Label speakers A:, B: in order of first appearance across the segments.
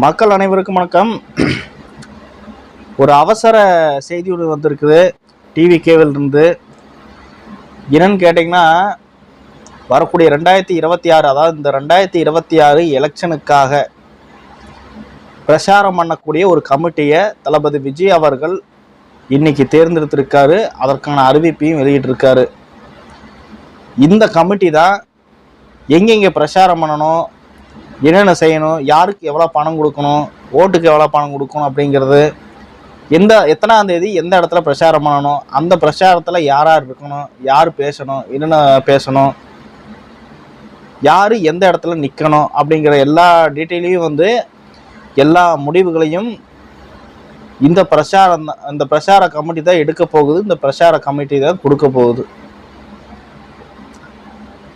A: மக்கள் அனைவருக்கும் வணக்கம். ஒரு அவசர செய்தி ஒன்று வந்திருக்குது. டிவி கேபிள் இருந்து என்னன்னு கேட்டிங்கன்னா வரக்கூடிய ரெண்டாயிரத்தி இருபத்தி ஆறு அதாவது இந்த ரெண்டாயிரத்தி இருபத்தி ஆறு எலெக்ஷனுக்காக பிரச்சாரம் பண்ணக்கூடிய ஒரு கமிட்டியை தளபதி விஜய் அவர்கள் இன்னைக்கு தேர்ந்தெடுத்திருக்காரு. அதற்கான அறிவிப்பையும் வெளியிட்டிருக்காரு. இந்த கமிட்டி தான் எங்கெங்கே பிரச்சாரம் பண்ணணும் என்னென்ன செய்யணும் யாருக்கு எவ்வளோ பணம் கொடுக்கணும் ஓட்டுக்கு எவ்வளோ பணம் கொடுக்கணும் அப்படிங்கிறது எந்த எத்தனாம் தேதி எந்த இடத்துல பிரச்சாரம் பண்ணணும் அந்த பிரச்சாரத்தில் யார் யார் இருக்கணும் யார் பேசணும் என்னென்ன பேசணும் யார் எந்த இடத்துல நிற்கணும் அப்படிங்கிற எல்லா டீட்டெயிலையும் வந்து எல்லா முடிவுகளையும் இந்த பிரச்சாரம் தான் இந்த பிரச்சார கமிட்டி தான் எடுக்க போகுது இந்த பிரச்சார கமிட்டி தான் கொடுக்க போகுது.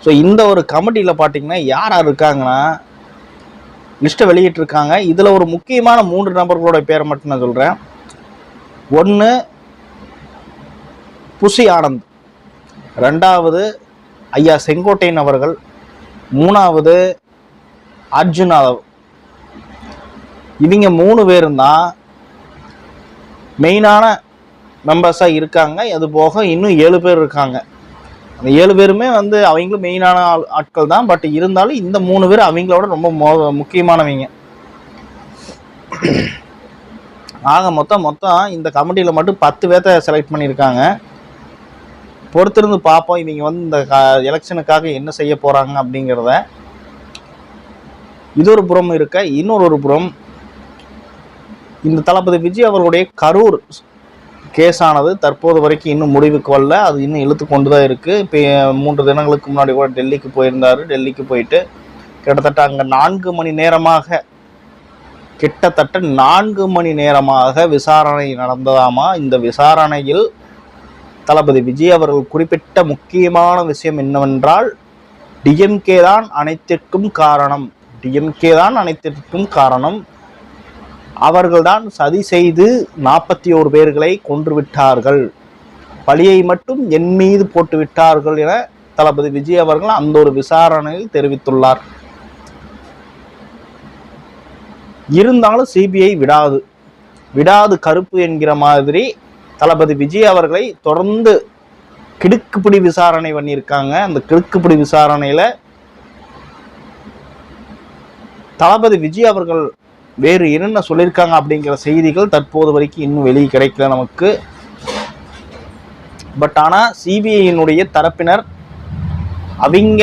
A: ஸோ இந்த ஒரு கமிட்டியில் பார்த்தீங்கன்னா யார் யார் இருக்காங்கன்னா லிஸ்ட்டை வெளியிட்டிருக்காங்க. இதில் ஒரு முக்கியமான மூன்று நபர்களோட பேரை மட்டும் நான் சொல்கிறேன் ஒன்று புசி ஆனந்த். ரெண்டாவது ஐயா செங்கோட்டையன் அவர்கள். மூணாவது அர்ஜுன். யாதவ் இவங்க மூணு பேரும் தான் மெயினான மெம்பர்ஸாக இருக்காங்க. அது போக இன்னும் ஏழு பேர் இருக்காங்க. அந்த ஏழு பேருமே வந்து அவங்களும் மெயினான ஆள் ஆட்கள் தான். பட் இருந்தாலும் இந்த மூணு பேர் அவங்களோட ரொம்ப மோ முக்கியமானவங்க. ஆக மொத்தம் மொத்தம் இந்த கமிட்டியில் மட்டும் பத்து பேர்த்த செலக்ட் பண்ணியிருக்காங்க. பொறுத்திருந்து பார்ப்போம். இவங்க வந்து இந்த எலெக்ஷனுக்காக என்ன செய்ய போகிறாங்க அப்படிங்கிறத. இது ஒரு புறம் இருக்க இன்னொரு ஒரு புறம் இந்த தளபதி விஜய் அவர்களுடைய கரூர் கேஸானது தற்போது வரைக்கும் இன்னும் முடிவுக்கு வரல. அது இன்னும் இழுத்து கொண்டு தான் இருக்குது இப்போ மூன்று தினங்களுக்கு முன்னாடி கூட டெல்லிக்கு போயிருந்தார். டெல்லிக்கு போயிட்டு கிட்டத்தட்ட அங்கே நான்கு மணி நேரமாக கிட்டத்தட்ட நான்கு மணி நேரமாக விசாரணை நடந்ததாமா? இந்த விசாரணையில் தளபதி விஜய் அவர்கள் குறிப்பிட்ட முக்கியமான விஷயம் என்னவென்றால் டிஎம்கே தான் அனைத்திற்கும் காரணம். டிஎம்கே தான் அனைத்திற்கும் காரணம். அவர்கள்தான் சதி செய்து நாற்பத்தி ஓரு பேர்களை கொன்று விட்டார்கள் பழியை மட்டும் என் மீது போட்டு விட்டார்கள் என தளபதி விஜய் அவர்கள் அந்த ஒரு விசாரணையில் தெரிவித்துள்ளார். இருந்தாலும் சிபிஐ விடாது. விடாது கருப்பு என்கிற மாதிரி தளபதி விஜய் அவர்களை தொடர்ந்து கிடுக்குப்பிடி விசாரணை பண்ணியிருக்காங்க. அந்த கிடுக்குப்பிடி விசாரணையில தளபதி விஜய் அவர்கள் வேறு என்னென்ன சொல்லியிருக்காங்க அப்படிங்கிற செய்திகள் தற்போது வரைக்கும் இன்னும் வெளியே கிடைக்கல நமக்கு. பட் ஆனால் சிபிஐயினுடைய தரப்பினர் அவங்க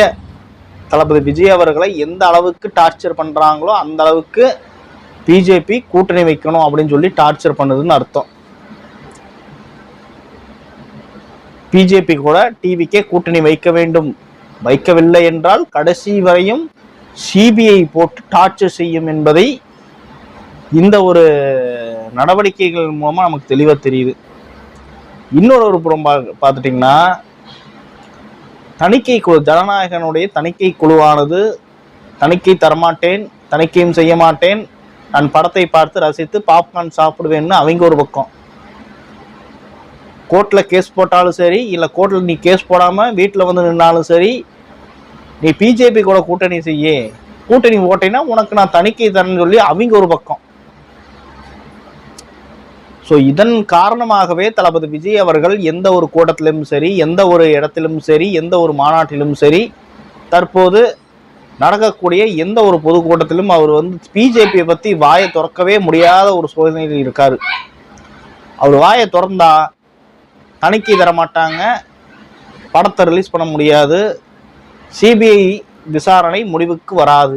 A: தளபதி விஜய் அவர்களை எந்த அளவுக்கு டார்ச்சர் பண்ணுறாங்களோ அந்த அளவுக்கு பிஜேபி கூட்டணி வைக்கணும் அப்படின்னு சொல்லி டார்ச்சர் பண்ணுதுன்னு அர்த்தம். பிஜேபி கூட டிவிக்கே கூட்டணி வைக்க வேண்டும். வைக்கவில்லை என்றால் கடைசி வரையும் சிபிஐ போட்டு டார்ச்சர் செய்யும் என்பதை இந்த ஒரு நடவடிக்கைகள் மூலமாக நமக்கு தெளிவாக தெரியுது. இன்னொரு ஒரு புறம் பா பார்த்துட்டிங்கன்னா தணிக்கை குழு ஜனநாயகனுடைய தணிக்கை குழுவானது தணிக்கை தரமாட்டேன் தணிக்கையும் செய்ய மாட்டேன் நான் படத்தை பார்த்து ரசித்து பாப்கார்ன் சாப்பிடுவேன்னு அவங்க ஒரு பக்கம். கோர்ட்டில் கேஸ் போட்டாலும் சரி இல்லை கோர்ட்டில் நீ கேஸ் போடாமல் வீட்டில் வந்து நின்னாலும் சரி நீ பிஜேபி கூட கூட்டணி செய்ய கூட்டணி ஓட்டினா உனக்கு நான் தணிக்கை தரேன்னு சொல்லி அவங்க ஒரு பக்கம். ஸோ இதன் காரணமாகவே தளபதி விஜய் அவர்கள் எந்த ஒரு கூட்டத்திலும் சரி எந்த ஒரு இடத்திலும் சரி எந்த ஒரு மாநாட்டிலும் சரி தற்போது நடக்கக்கூடிய எந்த ஒரு பொதுக்கூட்டத்திலும் அவர் வந்து பிஜேபியை பற்றி வாயை திறக்கவே முடியாத ஒரு சூழ்நிலையில் இருக்கார். அவர் வாயை திறந்தா தணிக்கை தர மாட்டாங்க படத்தை ரிலீஸ் பண்ண முடியாது சிபிஐ விசாரணை முடிவுக்கு வராது.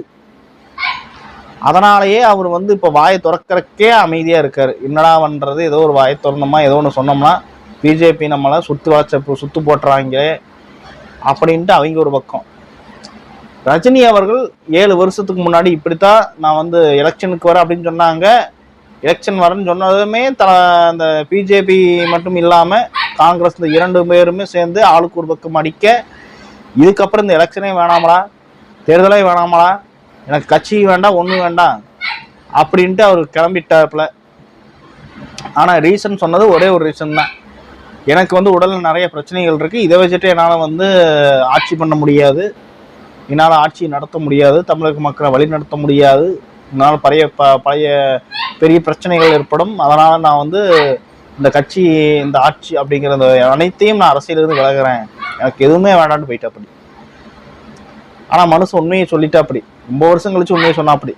A: அதனாலேயே அவர் வந்து இப்போ வாயை திறக்கிறக்கே அமைதியாக இருக்கார். என்னடா பண்ணுறது ஏதோ ஒரு வாயை திறந்தோமா ஏதோ ஒன்று சொன்னோம்னா பிஜேபி நம்மளை சுற்று வாச்ச சுத்து போட்டுறாங்க அப்படின்ட்டு அவங்க ஒரு பக்கம். ரஜினி அவர்கள் ஏழு வருஷத்துக்கு முன்னாடி இப்படித்தான் நான் வந்து எலெக்ஷனுக்கு வரேன் அப்படின்னு சொன்னாங்க. எலெக்ஷன் வரேன்னு சொன்னதுமே த அந்த பிஜேபி மட்டும் இல்லாமல் காங்கிரஸ் இந்த இரண்டு பேருமே சேர்ந்து ஆளுக்கு ஒரு பக்கம் அடிக்க இதுக்கப்புறம் இந்த எலெக்ஷனே வேணாமடா தேர்தலே வேணாமலா எனக்கு கட்சி வேண்டாம் ஒன்றும் வேண்டாம் அப்படின்ட்டு அவர் கிளம்பிட்டாப்புல. ஆனால் ரீசன் சொன்னது ஒரே ஒரு ரீசன் தான். எனக்கு வந்து உடலில் நிறைய பிரச்சனைகள் இருக்குது இதை வச்சுட்டு என்னால் வந்து ஆட்சி பண்ண முடியாது. என்னால் ஆட்சி நடத்த முடியாது. தமிழக மக்களை வழி நடத்த முடியாது. இதனால் பழைய ப பழைய பெரிய பிரச்சனைகள் ஏற்படும். அதனால் நான் வந்து இந்த கட்சி இந்த ஆட்சி அப்படிங்கிற அனைத்தையும் நான் அரசியலிருந்து விலகிறேன். எனக்கு எதுவுமே வேண்டாம்னு போயிட்டா அப்படி ஆனால் மனசு உண்மையை சொல்லிட்டா அப்படி ரொம்ப வருஷம் கழிச்சு உண்மையை சொன்னா அப்படி.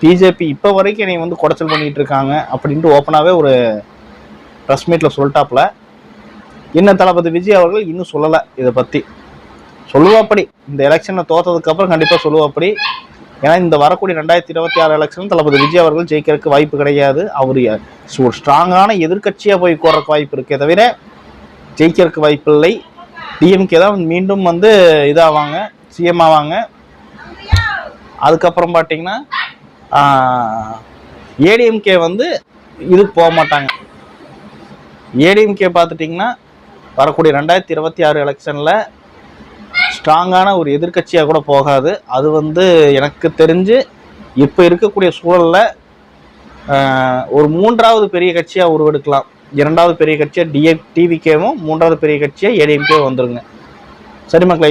A: பிஜேபி இப்போ வரைக்கும் என்னை வந்து குடைச்சல் பண்ணிட்டு இருக்காங்க அப்படின்ட்டு ஓப்பனாகவே ஒரு ப்ரெஸ் மீட்டில் சொல்லிட்டாப்புல. என்ன தளபதி விஜய் அவர்கள் இன்னும் சொல்லலை இதை பற்றி சொல்லுவாப்படி இந்த எலெக்ஷனை தோத்ததுக்கு கண்டிப்பாக சொல்லுவாப்படி. ஏன்னா இந்த வரக்கூடிய ரெண்டாயிரத்தி இருபத்தி ஆறு எலெக்ஷன் தளபதி விஜய் அவர்கள் ஜெயிக்கிறதுக்கு வாய்ப்பு கிடையாது. அவர் ஒரு ஸ்ட்ராங்கான எதிர்க்கட்சியாக போய் கோர்றதுக்கு வாய்ப்பு இருக்கே தவிர ஜெயிக்கிறதுக்கு வாய்ப்பு இல்லை. டிஎம்கே தான் மீண்டும் வந்து இதாவாங்க சிஎம் ஆவாங்க. அதுக்கப்புறம் பார்த்தீங்கன்னா ஏடிஎம்கே வந்து இதுக்கு போக மாட்டாங்க. ஏடிஎம்கே பார்த்துட்டிங்கன்னா வரக்கூடிய ரெண்டாயிரத்தி இருபத்தி ஆறு எலெக்ஷனில் ஸ்ட்ராங்கான ஒரு எதிர்க்கட்சியாக கூட போகாது. அது வந்து எனக்கு தெரிஞ்சு இப்போ இருக்கக்கூடிய சூழலில் ஒரு மூன்றாவது பெரிய கட்சியாக உருவெடுக்கலாம். இரண்டாவது பெரிய கட்சியாக டிஏ டிவிகேவும் மூன்றாவது பெரிய கட்சியாக ஏடிஎம்கே வந்துருங்க. சரி மக்களை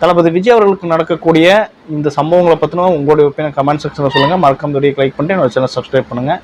A: தளபதி விஜய் அவர்களுக்கு நடக்கக்கூடிய இந்த சம்பவங்களை பற்றின உங்களுடைய ஒப்பீனியன் கமெண்ட் செக்ஷனில் சொல்லுங்கள் மறக்காம வீடியோ லைக் பண்ணிட்டு என்னோட சேனல் சப்ஸ்கிரைப் பண்ணுங்கள்